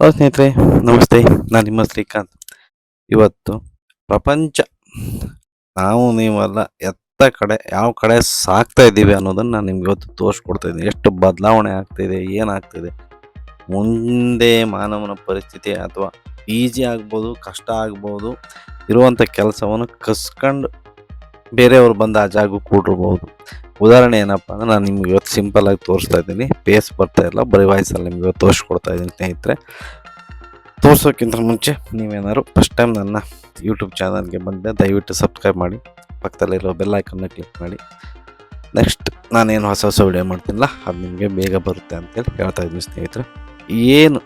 Hello ಸ್ನೇಹಿತರೆ, ನಮಸ್ತೆ. ನಾನು ನಿಮ್ಮ ಶ್ರೀಕಾಂತ್. ಇವತ್ತು ಪ್ರಪಂಚ, ನಾವು ನೀವೆಲ್ಲ ಎತ್ತ ಕಡೆ, ಯಾವ ಕಡೆ ಸಾಕ್ತಾ ಇದ್ದೀವಿ ಅನ್ನೋದನ್ನು ನಾನು ನಿಮ್ಗೆ ಇವತ್ತು ತೋರಿಸ್ಕೊಡ್ತಾ ಇದ್ದೀನಿ. ಎಷ್ಟು ಬದಲಾವಣೆ ಆಗ್ತಿದೆ ಏನಾಗ್ತಿದೆ ಮುಂದೆ ಮಾನವನ ಪರಿಸ್ಥಿತಿ ಅಥವಾ ಈಜಿ ಆಗ್ಬೋದು, ಕಷ್ಟ ಆಗ್ಬೋದು ಇರುವಂಥ ಕೆಲಸವನ್ನು ಕಸ್ಕೊಂಡು ಬೇರೆಯವ್ರು ಬಂದು ಆ ಜಾಗ ಕೂಡಿರ್ಬೋದು. ಉದಾಹರಣೆ ಏನಪ್ಪ ಅಂದ್ರೆ ನಾನು ನಿಮ್ಗೆ ಇವತ್ತು ಸಿಂಪಲ್ ಆಗಿ ತೋರಿಸ್ತಾ ಇದ್ದೀನಿ. ಪೇಸ್ ಬರ್ತಾ ಇಲ್ಲ, ಬರೀ ವಾಯ್ಸಲ್ಲಿ ನಿಮ್ಗೆ ಇವತ್ತು ತೋರಿಸ್ಕೊಡ್ತಾ ಇದ್ದೀನಿ ಸ್ನೇಹಿತರೆ. ತೋರ್ಸೋಕ್ಕಿಂತ ಮುಂಚೆ ನೀವೇನಾದ್ರು ಫಸ್ಟ್ ಟೈಮ್ ನನ್ನ ಯೂಟ್ಯೂಬ್ ಚಾನಲ್ಗೆ ಬಂದರೆ ದಯವಿಟ್ಟು ಸಬ್ಸ್ಕ್ರೈಬ್ ಮಾಡಿ. ಪಕ್ಕದಲ್ಲಿರೋ ಬೆಲ್ ಐಕನ್ನ ಕ್ಲಿಕ್ ಮಾಡಿ. ನೆಕ್ಸ್ಟ್ ನಾನೇನು ಹೊಸ ಹೊಸ ವಿಡಿಯೋ ಮಾಡ್ತೀನಲ್ಲ, ಅದು ನಿಮಗೆ ಬೇಗ ಬರುತ್ತೆ ಅಂತೇಳಿ ಹೇಳ್ತಾ ಇದ್ದೀನಿ ಸ್ನೇಹಿತರೆ. ಏನು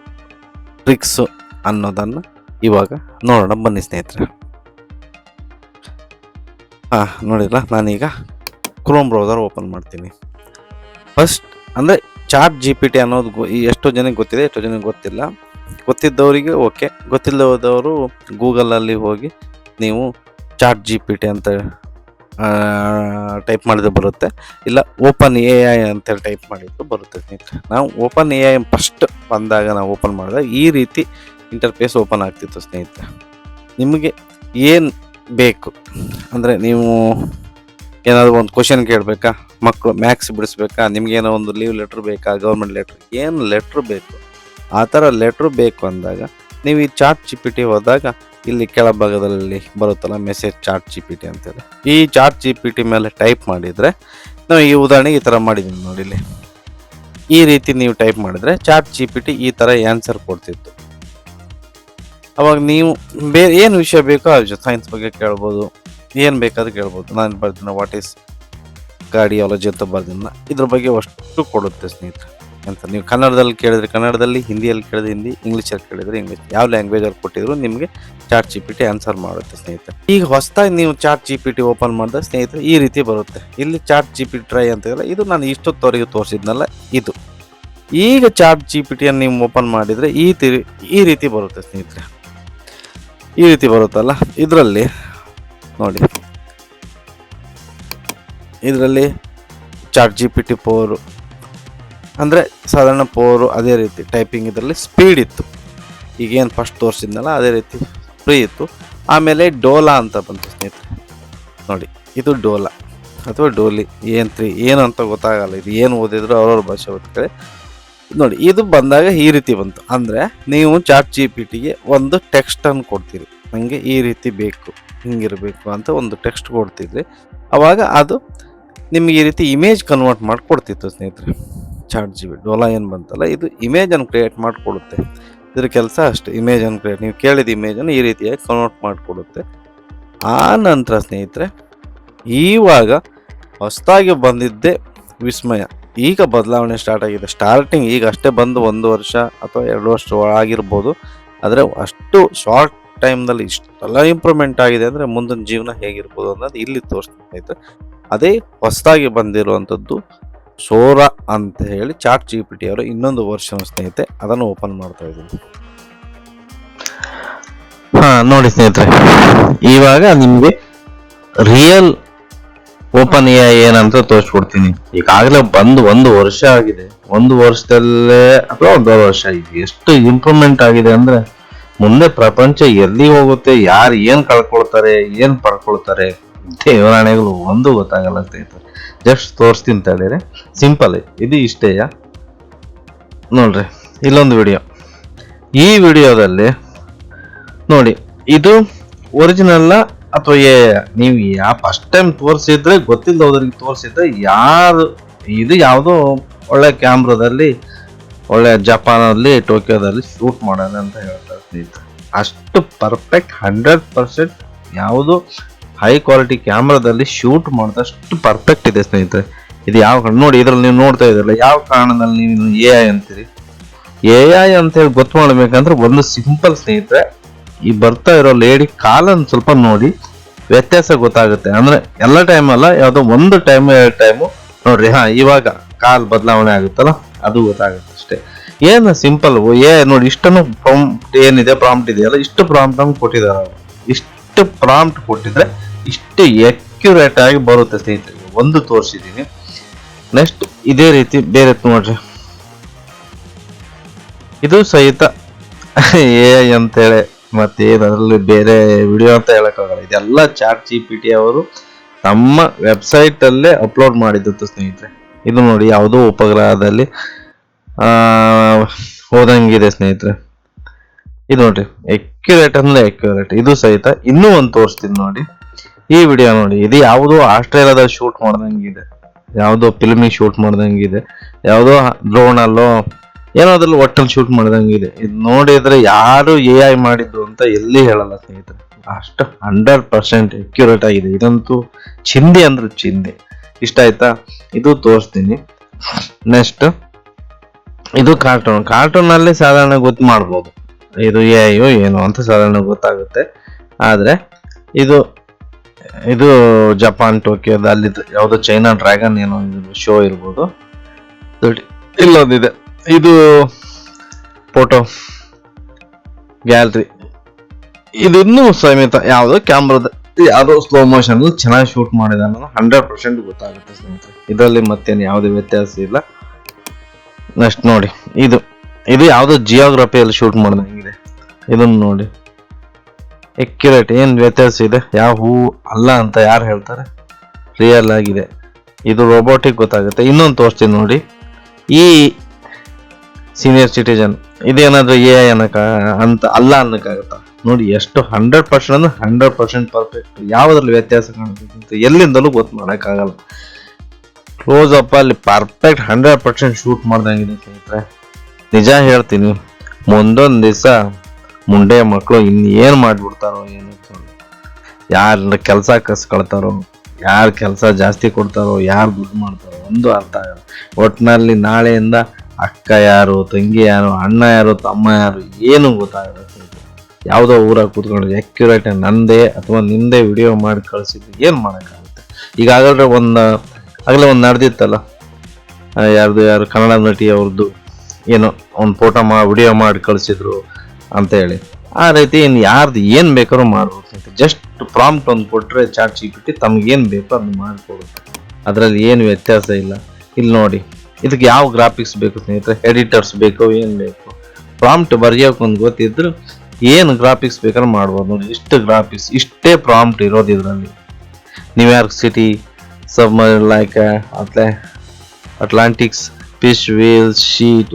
ಟ್ರಿಕ್ಸು ಅನ್ನೋದನ್ನು ಇವಾಗ ನೋಡೋಣ. ಬನ್ನಿ ಸ್ನೇಹಿತರೆ. ಹಾಂ ನೋಡಿಲ್ಲ ನಾನೀಗ ಕ್ರೋಮ್ ಬ್ರೌಸರ್ ಓಪನ್ ಮಾಡ್ತೀನಿ. ಫಸ್ಟ್ ಅಂದರೆ ಚಾಟ್ ಜಿ ಪಿ ಟಿ ಅನ್ನೋದು ಎಷ್ಟೋ ಜನಕ್ಕೆ ಗೊತ್ತಿದೆ, ಎಷ್ಟೋ ಜನಕ್ಕೆ ಗೊತ್ತಿಲ್ಲ. ಗೊತ್ತಿದ್ದವರಿಗೆ ಓಕೆ ಗೊತ್ತಿಲ್ಲದವರು ಗೂಗಲಲ್ಲಿ ಹೋಗಿ ನೀವು ಚಾಟ್ ಜಿ ಪಿ ಟಿ ಅಂತ ಟೈಪ್ ಮಾಡಿದ್ರೆ ಬರುತ್ತೆ. ಇಲ್ಲ ಓಪನ್ ಎ ಐ ಅಂತೇಳಿ ಟೈಪ್ ಮಾಡಿದ್ರು ಬರುತ್ತೆ ನಾವು ಓಪನ್ ಎ ಐ ಫಸ್ಟ್ ಬಂದಾಗ ನಾವು ಓಪನ್ ಮಾಡಿದಾಗ ಈ ರೀತಿ ಇಂಟರ್ಫೇಸ್ ಓಪನ್ ಆಗ್ತಿತ್ತು ಸ್ನೇಹಿತರೆ. ನಿಮಗೆ ಏನು ಬೇಕು. ಅಂದರೆ ನೀವು ಏನಾದರೂ ಒಂದು ಕ್ವಶನ್ ಕೇಳಬೇಕಾ? ಮಕ್ಕಳು ಮ್ಯಾಕ್ಸ್ ಬಿಡಿಸ್ಬೇಕಾ? ನಿಮ್ಗೇನೋ ಒಂದು ಲೀವ್ ಲೆಟ್ರ್ ಬೇಕಾ? ಗೌರ್ಮೆಂಟ್ ಲೆಟ್ರ್ ಏನು ಲೆಟ್ರ್ ಬೇಕು? ಆ ಥರ ಲೆಟ್ರ್ ಬೇಕು ಅಂದಾಗ ನೀವು ಈ ಚಾಟ್ ಜಿ ಪಿ ಟಿ ಹೋದಾಗ ಇಲ್ಲಿ ಕೆಳಭಾಗದಲ್ಲಿ ಬರುತ್ತಲ್ಲ message chat G P T ಅಂತೇಳಿ ಈ ಚಾಟ್ ಜಿ ಪಿ ಟಿ ಮೇಲೆ ಟೈಪ್ ಮಾಡಿದರೆ ನಾವು ಈ ಉದಾಹರಣೆಗೆ ಈ ಥರ ಮಾಡಿದ್ದೀನಿ ನೋಡಿ ಇಲ್ಲಿ. ಈ ರೀತಿ ನೀವು ಟೈಪ್ ಮಾಡಿದರೆ ಚಾಟ್ ಜಿ ಪಿ ಟಿ ಈ ಥರ ಆನ್ಸರ್ ಕೊಡ್ತಿತ್ತು. ಅವಾಗ ನೀವು ಬೇರೆ ಏನು ವಿಷಯ ಬೇಕೋ ಆ ವಿಷಯ ಸೈನ್ಸ್ ಬಗ್ಗೆ ಕೇಳ್ಬೋದು. ಏನು ಬೇಕಾದ್ರೂ ಕೇಳ್ಬೋದು. ನಾನು ಬರ್ದಿನ ವಾಟ್ ಈಸ್ ಕಾರ್ಡಿಯಾಲಜಿ ಅಂತ ಬರ್ದಿನ, ಇದ್ರ ಬಗ್ಗೆ ಅಷ್ಟು ಕೊಡುತ್ತೆ ಸ್ನೇಹಿತರೆ ಅಂತ. ನೀವು ಕನ್ನಡದಲ್ಲಿ ಕೇಳಿದ್ರೆ ಕನ್ನಡದಲ್ಲಿ, ಹಿಂದಿಯಲ್ಲಿ ಕೇಳಿದ್ರೆ ಹಿಂದಿ, ಇಂಗ್ಲೀಷಲ್ಲಿ ಕೇಳಿದ್ರೆ ಇಂಗ್ಲೀಷ್. ಯಾವ ಲ್ಯಾಂಗ್ವೇಜಲ್ಲಿ ಕೊಟ್ಟಿದ್ರು ನಿಮಗೆ chat G P T answer ಮಾಡುತ್ತೆ ಸ್ನೇಹಿತರೆ. ಈಗ ಹೊಸದಾಗಿ ನೀವು chat G P T open ಮಾಡಿದ್ರೆ ಸ್ನೇಹಿತರೆ ಈ ರೀತಿ ಬರುತ್ತೆ. ಇಲ್ಲಿ ಚಾಟ್ ಜಿ ಪಿ ಟ್ರೈ ಅಂತ ಇದೆ ಇದು ನಾನು ಇಷ್ಟೊತ್ತವರೆಗೆ ತೋರಿಸಿದ್ನಲ್ಲ, ಇದು. ಈಗ ಚಾಟ್ ಜಿ ಪಿ ಟಿಯನ್ನು ನೀವು ಓಪನ್ ಮಾಡಿದರೆ ಈ ಈ ರೀತಿ ಬರುತ್ತೆ ಸ್ನೇಹಿತರೆ. ಈ ರೀತಿ ಬರುತ್ತಲ್ಲ? ಇದರಲ್ಲಿ, ನೋಡಿ. ಇದರಲ್ಲಿ chat G P T four ಅಂದರೆ ಸಾಧಾರಣ ಪೋರು ಅದೇ ರೀತಿ ಟೈಪಿಂಗ್ ಇದರಲ್ಲಿ ಸ್ಪೀಡ್ ಇತ್ತು. ಈಗೇನು ಫಸ್ಟ್ ತೋರಿಸಿದ್ನಲ್ಲ, ಅದೇ ರೀತಿ ಫ್ರೀ ಇತ್ತು. ಆಮೇಲೆ ಡೋಲಾ ಅಂತ ಬಂತು ಸ್ನೇಹಿತರೆ. ನೋಡಿ, ಇದು ಡೋಲಾ. ಅಥವಾ ಡೋಲಿ, ಏನು ತ್ರೀ ಏನು ಅಂತ ಗೊತ್ತಾಗಲ್ಲ. ಇದು ಏನು ಓದಿದ್ರು ಅವ್ರವ್ರ ಭಾಷೆ ಓದ್ತಾರೆ ನೋಡಿ, ಇದು ಬಂದಾಗ ಈ ರೀತಿ ಬಂತು. ಅಂದರೆ ನೀವು ಚಾಟ್ ಜಿ ಪಿ ಟಿಗೆ ಒಂದು ಟೆಕ್ಸ್ಟನ್ನು ಕೊಡ್ತೀರಿ. ನನಗೆ ಈ ರೀತಿ ಬೇಕು, ಹಿಂಗಿರಬೇಕು ಅಂತ ಒಂದು ಟೆಕ್ಸ್ಟ್ ಕೊಡ್ತಿದ್ರಿ. ಅವಾಗ ಅದು ನಿಮಗೆ ಈ ರೀತಿ ಇಮೇಜ್ ಕನ್ವರ್ಟ್ ಮಾಡಿ ಕೊಡ್ತಿತ್ತು ಸ್ನೇಹಿತರೆ. ಚಾಟ್ ಜಿ ಬಿ ಡೋಲಾ ಏನು ಬಂತಲ್ಲ, ಇದು ಇಮೇಜನ್ನು ಕ್ರಿಯೇಟ್ ಮಾಡಿಕೊಡುತ್ತೆ ಇದ್ರ ಕೆಲಸ ಅಷ್ಟೇ ಇಮೇಜನ್ನು ಕ್ರಿಯೇಟ್, ನೀವು ಕೇಳಿದ ಇಮೇಜನ್ನು ಈ ರೀತಿಯಾಗಿ ಕನ್ವರ್ಟ್ ಮಾಡಿಕೊಡುತ್ತೆ ಆ ನಂತರ ಸ್ನೇಹಿತರೆ, ಈವಾಗ ಹೊಸದಾಗಿ ಬಂದಿದ್ದೇ ವಿಸ್ಮಯ. ಈಗ ಬದಲಾವಣೆ ಸ್ಟಾರ್ಟ್ ಆಗಿದೆ. ಸ್ಟಾರ್ಟಿಂಗ್ ಈಗ ಅಷ್ಟೇ ಬಂದು ಒಂದು ವರ್ಷ ಅಥವಾ ಎರಡು ವರ್ಷ ಆಗಿರ್ಬೋದು. ಆದರೆ ಅಷ್ಟು ಶಾರ್ಟ್ ಟೈಮ್ನಲ್ಲಿ ಇಷ್ಟೆಲ್ಲ ಇಂಪ್ರೂವ್ಮೆಂಟ್ ಆಗಿದೆ ಅಂದರೆ ಮುಂದಿನ ಜೀವನ ಹೇಗಿರ್ಬೋದು ಅನ್ನೋದು ಇಲ್ಲಿ ತೋರಿಸ್ತಾ ಇತ್ತು ಅದೇ ಹೊಸದಾಗಿ ಬಂದಿರುವಂಥದ್ದು ಸೋರಾ ಅಂತ ಹೇಳಿ ಚಾಟ್ ಜಿ ಪಿ ಟಿ ಅವರು ಇನ್ನೊಂದು ವರ್ಷನ್ ಸ್ನೇಹಿತೆ ಅದನ್ನು ಓಪನ್ ಮಾಡ್ತಾ ಇದ್ದೀನಿ. ಹಾ, ನೋಡಿ ಸ್ನೇಹಿತರೆ, ಇವಾಗ ನಿಮಗೆ ರಿಯಲ್ ಓಪನ್ ಎ ಏನಂತ ತೋರಿಸ್ಕೊಡ್ತೀನಿ. ಈಗಾಗಲೇ ಬಂದು ಒಂದು ವರ್ಷ ಆಗಿದೆ. ಒಂದು ವರ್ಷದಲ್ಲೇ ಅಥವಾ ಒಂದು ವರ್ಷ ಆಗಿದೆ. ಎಷ್ಟು ಇಂಪ್ರೂವ್ಮೆಂಟ್ ಆಗಿದೆ ಅಂದ್ರೆ ಮುಂದೆ ಪ್ರಪಂಚ ಎಲ್ಲಿ ಹೋಗುತ್ತೆ, ಯಾರು ಏನ್ ಕಳ್ಕೊಳ್ತಾರೆ, ಏನ್ ಪಡ್ಕೊಳ್ತಾರೆ, ದೇವರಾಣೆಗಳು ಒಂದು ಗೊತ್ತಾಗಲ್ಲ ಸ್ನೇಹಿತರೆ ಜಸ್ಟ್ ತೋರಿಸ್ತೀನಿ ತಡೀರಿ ಸಿಂಪಲ್ ಇದು ಇಷ್ಟೇಯ ನೋಡ್ರಿ, ಇಲ್ಲೊಂದು ವಿಡಿಯೋ ಈ ವಿಡಿಯೋದಲ್ಲಿ ನೋಡಿ, ಇದು ಒರಿಜಿನಲ್ ಅಥವಾ ಏ, ನೀವು ಯಾ ಫಸ್ಟ್ ಟೈಮ್ ತೋರಿಸಿದ್ರೆ ಗೊತ್ತಿಲ್ಲದವ್ರಿಗೆ ತೋರಿಸಿದ್ರೆ ಯಾರು, ಇದು ಯಾವುದೋ ಒಳ್ಳೆ ಕ್ಯಾಮ್ರಾದಲ್ಲಿ, ಒಳ್ಳೆ ಜಪಾನಲ್ಲಿ, ಟೋಕಿಯೋದಲ್ಲಿ ಶೂಟ್ ಮಾಡೋಣ ಅಂತ ಹೇಳ್ತಾರೆ ಸ್ನೇಹಿತರೆ ಅಷ್ಟು ಪರ್ಫೆಕ್ಟ್ ಹಂಡ್ರೆಡ್ ಪರ್ಸೆಂಟ್ ಯಾವುದು ಹೈ ಕ್ವಾಲಿಟಿ ಕ್ಯಾಮ್ರಾದಲ್ಲಿ ಶೂಟ್ ಮಾಡಿದಷ್ಟು ಪರ್ಫೆಕ್ಟ್ ಇದೆ ಸ್ನೇಹಿತರೆ. ಇದು ಯಾವ ನೋಡಿ ಇದರಲ್ಲಿ ನೀವು ನೋಡ್ತಾ ಇದ್ರಲ್ಲ ಯಾವ ಕಾರಣದಲ್ಲಿ ನೀವು ಎ ಐ ಅಂತೀರಿ? ಎ ಐ ಅಂತ ಹೇಳಿ ಗೊತ್ತು ಮಾಡಬೇಕಂದ್ರೆ ಒಂದು ಸಿಂಪಲ್ ಸ್ನೇಹಿತರೆ, ಈ ಬರ್ತಾ ಇರೋ ಲೇಡಿ ಕಾಲನ್ನು ಸ್ವಲ್ಪ ನೋಡಿ. ವ್ಯತ್ಯಾಸ ಗೊತ್ತಾಗುತ್ತೆ. ಅಂದ್ರೆ ಎಲ್ಲ ಟೈಮ್ ಅಲ್ಲ, ಯಾವುದೋ ಒಂದು ಟೈಮ್ ಎರಡು ಟೈಮು ನೋಡ್ರಿ, ಹಾ, ಇವಾಗ ಕಾಲ್ ಬದಲಾವಣೆ ಆಗುತ್ತಲ್ಲ, ಅದು ಗೊತ್ತಾಗುತ್ತೆ ಅಷ್ಟೇ. ಏನು ಸಿಂಪಲ್ ಏ, ನೋಡಿ, ಇಷ್ಟನ್ನು ಪ್ರಾಂಪ್ಟ್ ಏನಿದೆ ಪ್ರಾಂಪ್ಟ್ ಇದೆಯಲ್ಲ, ಇಷ್ಟು ಪ್ರಾಂಪ್ಟ್ ನಮ್ಗೆ ಕೊಟ್ಟಿದ್ದಾರೆ ಇಷ್ಟು ಪ್ರಾಂಪ್ಟ್ ಕೊಟ್ಟಿದ್ರೆ ಇಷ್ಟು ಅಕ್ಯುರೇಟ್ ಆಗಿ ಬರುತ್ತೆ ಸ್ನೇಹಿತರೆ. ಒಂದು ತೋರಿಸಿದ್ದೀನಿ. ನೆಕ್ಸ್ಟ್ ಇದೇ ರೀತಿ, ಬೇರೆ ನೋಡ್ರಿ. ಇದು ಸಹಿತ ಏ ಅಂತೇಳಿ ಮತ್ತೇನು ಅದರಲ್ಲಿ ಬೇರೆ ವಿಡಿಯೋ ಅಂತ ಹೇಳಕ್ಕಾಗಲ್ಲ. ಇದೆಲ್ಲ ಚಾಟ್ ಜಿ ಪಿ ಟಿ ಅವರು ತಮ್ಮ ವೆಬ್ಸೈಟ್ ಅಲ್ಲೇ ಅಪ್ಲೋಡ್ ಮಾಡಿದ್ದು ಸ್ನೇಹಿತರೆ. ಇದು ನೋಡಿ, ಯಾವುದೋ ಉಪಗ್ರಹದಲ್ಲಿ ಹೋದಂಗಿದೆ ಸ್ನೇಹಿತರೆ. ಇದು ನೋಡ್ರಿ ಎಕ್ಯುರೇಟ್ ಅಂದ್ರೆ ಎಕ್ಯುರೇಟ್ ಇದು ಸಹಿತ ಇನ್ನೂ ಒಂದು ತೋರಿಸ್ತೀನಿ ನೋಡಿ. ಈ ವಿಡಿಯೋ ನೋಡಿ, ಇದು ಯಾವುದೋ ಆಸ್ಟ್ರೇಲಿಯಾದಲ್ಲಿ ಶೂಟ್ ಮಾಡ್ದಂಗಿದೆ. ಯಾವುದೋ ಫಿಲ್ಮಿಗೆ ಶೂಟ್ ಮಾಡ್ದಂಗಿದೆ. ಯಾವುದೋ ಡ್ರೋನ್ ಅಲ್ಲೋ ಏನೋ ಅದ್ರಲ್ಲಿ ಒಟ್ಟಲ್ಲಿ ಶೂಟ್ ಇದೆ. ಇದು ನೋಡಿದ್ರೆ ಯಾರು ಎ ಐ ಮಾಡಿದ್ದು ಅಂತ ಎಲ್ಲಿ ಹೇಳಲ್ಲ ಸ್ನೇಹಿತರೆ. ಅಷ್ಟು ಹಂಡ್ರೆಡ್ ಪರ್ಸೆಂಟ್ ಅಕ್ಯುರೇಟ್ ಆಗಿದೆ. ಇದಂತೂ ಚಿಂದಿ ಅಂದ್ರೆ ಚಿಂದಿ. ಇಷ್ಟ ಆಯ್ತಾ? ಇದು ತೋರಿಸ್ತೀನಿ. ನೆಕ್ಸ್ಟ್ ಇದು ಕಾರ್ಟೂನ್ ಕಾರ್ಟೂನ್ ಅಲ್ಲಿ ಸಾಧಾರಣ ಗೊತ್ತು ಮಾಡ್ಬೋದು. ಇದು ಎ ಐಯೋ ಏನು ಅಂತ ಸಾಧಾರಣ ಗೊತ್ತಾಗುತ್ತೆ. ಆದ್ರೆ ಇದು ಇದು ಜಪಾನ್ ಟೋಕಿಯೋದ ಅಲ್ಲಿ ಯಾವುದೋ ಚೈನಾ ಡ್ರ್ಯಾಗನ್ ಏನೋ ಶೋ ಇರ್ಬೋದು. ಇಲ್ಲೊಂದಿದೆ. ಇದು ಫೋಟೋ ಗ್ಯಾಲರಿ ಇದನ್ನು ಸಮೇತ ಯಾವುದೋ ಕ್ಯಾಮ್ರಾದ ಯಾವುದೋ ಸ್ಲೋ ಮೋಷನ್ ಚೆನ್ನಾಗಿ ಶೂಟ್ ಮಾಡಿದ ಅನ್ನೋದು ಹಂಡ್ರೆಡ್ ಪರ್ಸೆಂಟ್ ಗೊತ್ತಾಗುತ್ತೆ ಸ್ನೇಹಿತರೆ. ಇದರಲ್ಲಿ ಮತ್ತೇನು ಯಾವುದೇ ವ್ಯತ್ಯಾಸ ಇಲ್ಲ. ನೆಕ್ಸ್ಟ್ ನೋಡಿ, ಇದು ಇದು ಯಾವುದೋ ಜಿಯೋಗ್ರಫಿಯಲ್ಲಿ ಶೂಟ್ ಮಾಡ್ದಂಗಿದೆ ಇದನ್ನು ನೋಡಿ. ಎಕ್ಯುರೇಟ್ ಏನು ವ್ಯತ್ಯಾಸ ಇದೆ? ಯಾವ ಹೂ ಅಲ್ಲ ಅಂತ ಯಾರು ಹೇಳ್ತಾರೆ? ರಿಯಲ್ ಆಗಿದೆ. ಇದು ರೋಬೋಟಿಕ್ ಗೊತ್ತಾಗುತ್ತೆ. ಇನ್ನೊಂದು ತೋರಿಸ್ತೀನಿ ನೋಡಿ. ಈ ಸೀನಿಯರ್ ಸಿಟಿಜನ್ ಇದೇನಾದ್ರೂ ಎ ಐ ಅನ್ನಕ ಅಂತ ಅಲ್ಲ ಅನ್ನಕ್ಕಾಗತ್ತ? ನೋಡಿ, ಎಷ್ಟು ಹಂಡ್ರೆಡ್ ಪರ್ಸೆಂಟ್ ಅಂದ್ರೆ ಹಂಡ್ರೆಡ್ ಪರ್ಸೆಂಟ್ ಪರ್ಫೆಕ್ಟ್ ಯಾವುದ್ರಲ್ಲಿ ವ್ಯತ್ಯಾಸ ಅಂತ ಎಲ್ಲಿಂದಲೂ ಗೊತ್ತು ಮಾಡೋಕ್ಕಾಗಲ್ಲ. ಕ್ಲೋಸ್ ಅಪ್ ಅಲ್ಲಿ ಪರ್ಫೆಕ್ಟ್ ಹಂಡ್ರೆಡ್ ಪರ್ಸೆಂಟ್ ಶೂಟ್ ಮಾಡ್ದಂಗಿದೆ ಸ್ನೇಹಿತರೆ. ನಿಜ ಹೇಳ್ತೀನಿ, ಮುಂದೊಂದು ದಿವಸ ಮುಂಡೆ ಮಕ್ಕಳು ಏನು ಮಾಡಿಬಿಡ್ತಾರೋ ಏನು ಯಾರ ಕೆಲಸ ಕಸ್ಕೊಳ್ತಾರೋ, ಯಾರು ಕೆಲಸ ಜಾಸ್ತಿ ಕೊಡ್ತಾರೋ, ಯಾರು ದುಡ್ಡು ಮಾಡ್ತಾರೋ, ಒಂದು ಅರ್ಥ ಆಗಲ್ಲ. ಒಟ್ಟಿನಲ್ಲಿ ನಾಳೆಯಿಂದ ಅಕ್ಕ ಯಾರು, ತಂಗಿ ಯಾರು, ಅಣ್ಣ ಯಾರು, ತಮ್ಮ ಯಾರು, ಏನು ಗೊತ್ತಾಗಲ್ಲ. ಯಾವುದೋ ಊರಾಗ ಕೂತ್ಕೊಂಡು ಅಕ್ಯುರೇಟ್ ನಂದೇ ಅಥವಾ ನಿಂದೇ ವಿಡಿಯೋ ಮಾಡಿ ಕಳಿಸಿದ್ದು ಏನು ಮಾಡೋಕ್ಕಾಗುತ್ತೆ? ಈಗಾಗಲೇ ಒಂದು, ಆಗಲೇ ಒಂದು ನಡೆದಿತ್ತಲ್ಲ? ಯಾರ್ದು ಯಾರು, ಕನ್ನಡ ನಟಿ ಅವ್ರದ್ದು ಏನೋ ಒಂದು ಫೋಟೋ ಮಾ ವಿಡಿಯೋ ಮಾಡಿ ಕಳಿಸಿದ್ರು ಅಂತ ಹೇಳಿ. ಆ ರೀತಿ ಇನ್ನು ಯಾರ್ದು ಏನು ಬೇಕಾದ್ರೂ ಮಾಡ್ಬೋದು ಜಸ್ಟ್ ಪ್ರಾಂಪ್ಟ್ ಒಂದು ಕೊಟ್ಟರೆ ಚಾಟ್ ಸಿಕ್ಬಿಟ್ಟು ತಮಗೇನು ಬೇಕೋ ಅದನ್ನು ಮಾಡಿಕೊಡುತ್ತೆ ಅದರಲ್ಲಿ ಏನು ವ್ಯತ್ಯಾಸ ಇಲ್ಲ. ಇಲ್ಲಿ ನೋಡಿ. ಇದಕ್ಕೆ ಯಾವ ಗ್ರಾಫಿಕ್ಸ್ ಬೇಕು ಸ್ನೇಹಿತರೆ? ಎಡಿಟರ್ಸ್ ಬೇಕು, ಏನು ಬೇಕು? ಪ್ರಾಂಪ್ಟ್ ಬರೆಯೋಕೆ ಒಂದು ಗೊತ್ತಿದ್ರು ಏನು ಗ್ರಾಫಿಕ್ಸ್ ಬೇಕಾದ್ರೆ ಮಾಡ್ಬೋದು ನೋಡಿ. ಇಷ್ಟು ಗ್ರಾಫಿಕ್ಸ್ ಇಷ್ಟೇ ಪ್ರಾಂಪ್ಟ್ ಇರೋದು ಇದರಲ್ಲಿ. New York city sub like at Atlantis fish whale sea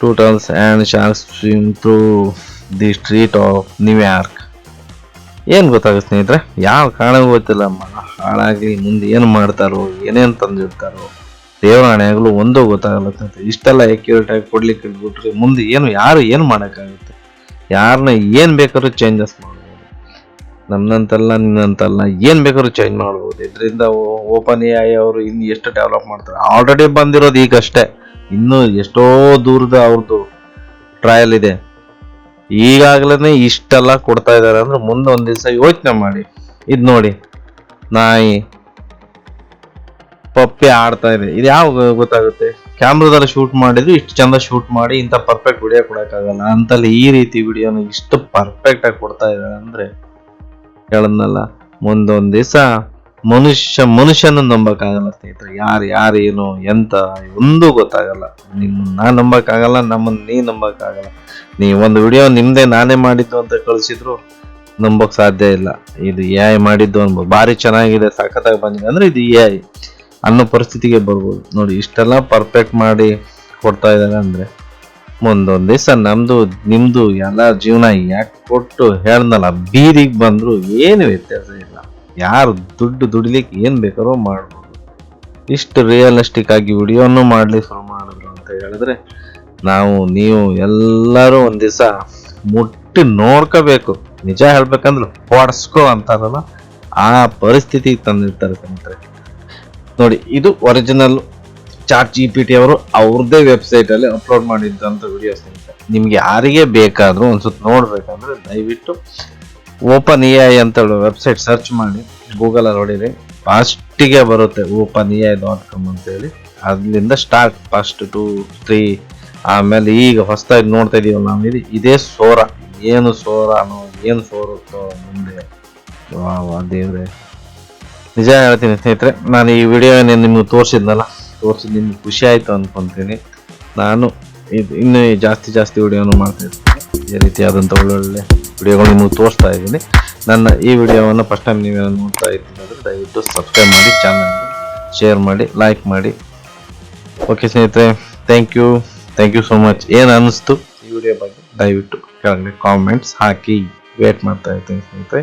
turtles and sharks swim through the street of New York ಏನು ಗೊತ್ತಾಗುತ್ತೆ ಸ್ನೇಹಿತರೆ? ಯಾವ ಕಾರಣ ಗೊತ್ತಿಲ್ಲ ಹಾಳಾಗಲಿ ಹಾಳಾಗಿ ಮುಂದೆ ಏನು ಮಾಡ್ತಾರೋ, ಏನೇನು ತಂದಿರ್ತಾರೋ. ದೇವರಾಣೆಗಳು ಒಂದೋ ಗೊತ್ತಾಗಲತ್ತಂತೆ ಇಷ್ಟೆಲ್ಲ ಅಕ್ಯುರೇಟ್ ಆಗಿ ಕೊಡ್ಲಿಕ್ಕೆ ಇಟ್ಬಿಟ್ರೆ ಮುಂದೆ ಏನು, ಯಾರು ಏನು ಮಾಡೋಕ್ಕಾಗುತ್ತೆ? ಯಾರನ್ನ ಏನು ಬೇಕಾದ್ರೂ ಚೇಂಜಸ್ ಮಾಡ್ಬೋದು. ನಮ್ಮಂತಲ್ಲ ನಿನ್ನಂತಲ್ಲ ಏನು ಬೇಕಾದ್ರೂ ಚೇಂಜ್ ಮಾಡ್ಬೋದು. ಇದರಿಂದ ಓಪನ್ ಎ ಐ ಅವರು ಇನ್ನು ಎಷ್ಟು ಡೆವಲಪ್ ಮಾಡ್ತಾರೆ? ಆಲ್ರೆಡಿ ಬಂದಿರೋದು ಈಗಷ್ಟೇ. ಇನ್ನೂ ಎಷ್ಟೋ ದೂರದ ಅವ್ರದ್ದು ಟ್ರಯಲ್ ಇದೆ. ಈಗಾಗಲೇ ಇಷ್ಟೆಲ್ಲ ಕೊಡ್ತಾ ಇದ್ದಾರೆ ಅಂದ್ರೆ ಮುಂದೆ ಒಂದು ದಿವಸ ಯೋಚನೆ ಮಾಡಿ. ಇದು ನೋಡಿ, ನಾಯಿ ಪಪ್ಪಿ ಆಡ್ತಾ ಇದೆ. ಇದು ಯಾವ ಗೊತ್ತಾಗುತ್ತೆ? ಕ್ಯಾಮ್ರಾದಲ್ಲಿ ಶೂಟ್ ಮಾಡಿದ್ರು ಇಷ್ಟು ಚಂದ ಶೂಟ್ ಮಾಡಿ ಇಂಥ ಪರ್ಫೆಕ್ಟ್ ವಿಡಿಯೋ ಕೊಡೋಕ್ಕಾಗಲ್ಲ. ಅಂತಲ್ಲಿ ಈ ರೀತಿ ವಿಡಿಯೋನ ಇಷ್ಟು ಪರ್ಫೆಕ್ಟ್ ಆಗಿ ಕೊಡ್ತಾ ಇದ್ದಾರೆ ಅಂದ್ರೆ ಹೇಳದ್ನಲ್ಲ, ಮುಂದೊಂದು ದಿವಸ ಮನುಷ್ಯ ಮನುಷ್ಯನ ನಂಬಕ್ಕಾಗಲ್ಲ ಸ್ನೇಹಿತರೆ. ಯಾರು ಯಾರು ಏನು ಎಂತ ಒಂದು ಗೊತ್ತಾಗಲ್ಲ. ನಿಮ್ಮ ನಾ ನಂಬಕ್ಕಾಗಲ್ಲ, ನಮ್ಮನ್ನ ನೀ ನಂಬಕ್ಕಾಗಲ್ಲ. ನೀ ಒಂದು ವಿಡಿಯೋ ನಿಮ್ಮದೇ ನಾನೇ ಮಾಡಿದ್ದು ಅಂತ ಕಳಿಸಿದ್ರು ನಂಬಕ್ ಸಾಧ್ಯ ಇಲ್ಲ. ಇದು ಎ ಐ ಮಾಡಿದ್ದು ಅನ್ಬೋದು. ಭಾರಿ ಚೆನ್ನಾಗಿದೆ, ಸಖತ್ತಾಗಿ ಬಂದಿದೆ. ಅಂದ್ರೆ ಇದು ಎ ಐ ಅನ್ನೋ ಪರಿಸ್ಥಿತಿಗೆ ಬರ್ಬೋದು. ನೋಡಿ, ಇಷ್ಟೆಲ್ಲ ಪರ್ಫೆಕ್ಟ್ ಮಾಡಿ ಕೊಡ್ತಾ ಇದ್ದಾರೆ ಅಂದರೆ ಮುಂದೊಂದು ದಿವಸ ನಮ್ಮದು ನಿಮ್ಮದು ಎಲ್ಲ ಜೀವನ ಯಾಕೆ ಕೊಟ್ಟು ಹೇಳ್ದಲ್ಲ, ಬೀದಿಗೆ ಬಂದರೂ ಏನು ವ್ಯತ್ಯಾಸ ಇಲ್ಲ. ಯಾರು ದುಡ್ಡು ದುಡಿಲಿಕ್ಕೆ ಏನು ಬೇಕಾದ್ರೂ ಮಾಡ್ಬೋದು. ಇಷ್ಟು ರಿಯಲಿಸ್ಟಿಕ್ ಆಗಿ ವಿಡಿಯೋನು ಮಾಡ್ಲಿ ಶುರು ಮಾಡಿದ್ರು ಅಂತ ಹೇಳಿದ್ರೆ ನಾವು, ನೀವು ಎಲ್ಲರೂ ಒಂದು ದಿವಸ ಮುಟ್ಟಿ ನೋಡ್ಕೋಬೇಕು. ನಿಜ ಹೇಳ್ಬೇಕಂದ್ರೆ ಹೊಡ್ಸ್ಕೋ ಅಂತಾರಲ್ಲ, ಆ ಪರಿಸ್ಥಿತಿಗೆ ತಂದಿರ್ತಾರೆ ಸ್ನೇಹಿತರೆ ನೋಡಿ, ಇದು original chat G P T ಅವರು ಅವ್ರದ್ದೇ ವೆಬ್ಸೈಟ್ ಅಲ್ಲಿ ಅಪ್ಲೋಡ್ ಮಾಡಿದ್ದಂತ ವಿಡಿಯೋ ಸ್ನೇಹಿತರೆ ನಿಮ್ಗೆ ಯಾರಿಗೆ ಬೇಕಾದ್ರೂ ಒಂದ್ಸತಿ ನೋಡ್ಬೇಕಂದ್ರೆ ದಯವಿಟ್ಟು ಓಪನ್ ಇ ಐ ಅಂತ ವೆಬ್ಸೈಟ್ ಸರ್ಚ್ ಮಾಡಿ ಗೂಗಲ್ ಅಲ್ಲಿ ಹೊಡೀರಿ ಫಸ್ಟಿಗೆ ಬರುತ್ತೆ open A I dot com ಅಂತೇಳಿ ಅಲ್ಲಿಂದ ಸ್ಟಾರ್ಟ್ ಫಸ್ಟ್ ಟು ತ್ರೀ ಆಮೇಲೆ ಈಗ ಹೊಸದಾಗಿ ನೋಡ್ತಾ ಇದೀವಲ್ಲ ನಾವು, ಇದು ಇದೇ ಸೋರ. ಏನು ಸೋರಾನೋ ಏನು ಸೋರುತ್ತೋ ಮುಂದೆ. ದೇವ್ರೆ. ನಿಜ ಹೇಳ್ತೀನಿ ಸ್ನೇಹಿತರೆ, ನಾನು ಈ ವಿಡಿಯೋ ನಿಮಗೆ ತೋರಿಸಿದ್ನಲ್ಲ ತೋರಿಸಿದ ನಿಮ್ಗೆ ಖುಷಿ ಆಯಿತು ಅಂದ್ಕೊತೀನಿ ನಾನು ಇದು ಇನ್ನೂ ಜಾಸ್ತಿ ಜಾಸ್ತಿ ವಿಡಿಯೋನು ಮಾಡ್ತಾಯಿರ್ತೀನಿ ಈ ರೀತಿಯಾದಂಥ ಒಳ್ಳೊಳ್ಳೆ ವಿಡಿಯೋಗಳು ನಿಮಗೆ ತೋರಿಸ್ತಾ ಇದ್ದೀನಿ. ನನ್ನ ಈ ವಿಡಿಯೋವನ್ನು ಫಸ್ಟ್ ಟೈಮ್ ನೀವು ನೋಡ್ತಾ ಇದ್ದೀನಿ ಅಂದರೆ ದಯವಿಟ್ಟು ಸಬ್ಸ್ಕ್ರೈಬ್ ಮಾಡಿ ಚಾನಲ್ ಶೇರ್ ಮಾಡಿ ಲೈಕ್ ಮಾಡಿ. ಓಕೆ ಸ್ನೇಹಿತರೆ thank you thank you so much ಏನು ಅನ್ನಿಸ್ತು ಈ ವಿಡಿಯೋ ಬಗ್ಗೆ? ದಯವಿಟ್ಟು ಕೆಳಗಡೆ ಕಾಮೆಂಟ್ಸ್ ಹಾಕಿ. ವೇಟ್ ಮಾಡ್ತಾ ಇರ್ತೀನಿ ಸ್ನೇಹಿತರೆ.